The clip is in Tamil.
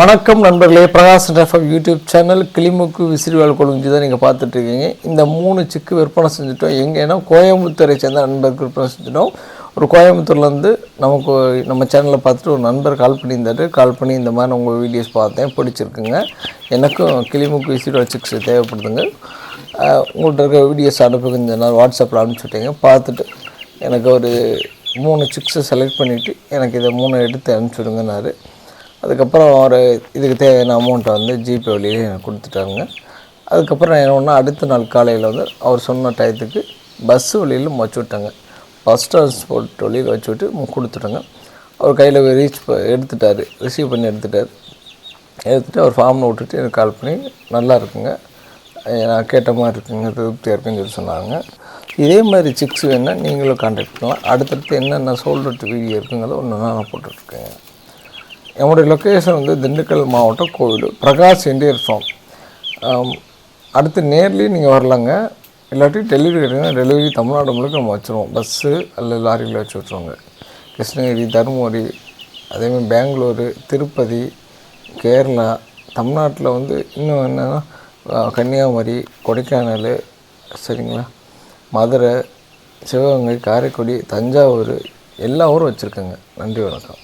வணக்கம் நண்பர்களே பிரகாஷ் எஃப்எம் யூடியூப் சேனல் கிளிமுக்கு விசிறிவால் கொழுஞ்சி தான் நீங்கள் பார்த்துட்ருக்கீங்க இந்த மூணு சிக்கு விற்பனை செஞ்சுட்டோம். எங்கேன்னா கோயம்புத்தூரை சேர்ந்த நண்பருக்கு விற்பனை செஞ்சுட்டோம். ஒரு கோயம்புத்தூர்லேருந்து நமக்கு நம்ம சேனலில் பார்த்துட்டு ஒரு நண்பர் கால் பண்ணியிருந்தாரு. கால் பண்ணி இந்த மாதிரி உங்கள் வீடியோஸ் பார்த்தேன். பிடிச்சிருக்குங்க. எனக்கும் கிளிமுக்கு விசிறிவால் சிக்ஸ் தேவைப்படுதுங்க. உங்கள்கிட்ட இருக்க வீடியோஸ் அனுப்புங்க. இந்த நாள் வாட்ஸ்அப்பில் அனுப்பிச்சுட்டீங்க பார்த்துட்டு எனக்கு ஒரு மூணு சிக்ஸை செலக்ட் பண்ணிவிட்டு எனக்கு இதை மூணு எடுத்து அனுப்பிச்சுடுங்கன்னாரு அதுக்கப்புறம் ஒரு இதுக்கு தேவையான அமௌண்ட்டை வந்து ஜிபே வழியே எனக்கு கொடுத்துட்டாருங்க. அதுக்கப்புறம் என்ன ஒன்று அடுத்த நாள் காலையில் வந்து அவர் சொன்ன டயத்துக்கு பஸ் வழியில் வச்சு விட்டாங்க. பஸ் டிரான்ஸ்போர்ட் வழியில் வச்சு விட்டு கொடுத்துட்டாங்க. அவர் கையில் ரீச் எடுத்துட்டார். ரிசீவ் பண்ணி எடுத்துட்டார். எடுத்துகிட்டு அவர் ஃபார்மில் விட்டுட்டு எனக்கு கால் பண்ணி நல்லா இருக்குங்க. நான் கேட்ட மாதிரி இருக்குங்க. திருப்தியாக இருக்குன்னு சொல்லி சொன்னாங்க இதே மாதிரி சிக்ஸ் வேணால் நீங்களும் கான்டாக்ட் பண்ணலாம். அடுத்தடுத்து என்னென்ன சோல்டர் வீடியோ இருக்குங்கிறத ஒன்று நான் போட்டுட்ருக்கேங்க என்னுடைய லொக்கேஷன் வந்து திண்டுக்கல் மாவட்டம் கோவில் பிரகாஷ் இண்டியர் ஃபார்ம் அடுத்து நேர்லேயும் நீங்கள் வரலாங்க. இல்லாட்டி டெலிவரி கேட்டிங்கன்னா டெலிவரி தமிழ்நாடு முழுக்க நம்ம வச்சுருவோம். பஸ்ஸு அல்லது லாரியில் வச்சு விட்ருவோங்க கிருஷ்ணகிரி தருமபுரி அதேமாதிரி பெங்களூரு திருப்பதி கேரளா தமிழ்நாட்டில் வந்து இன்னும் என்னென்னா கன்னியாகுமரி கொடைக்கானல் சரிங்களா? மதுரை சிவகங்கை காரைக்குடி தஞ்சாவூர் எல்லா ஊரும் வச்சுருக்கேங்க. நன்றி வணக்கம்.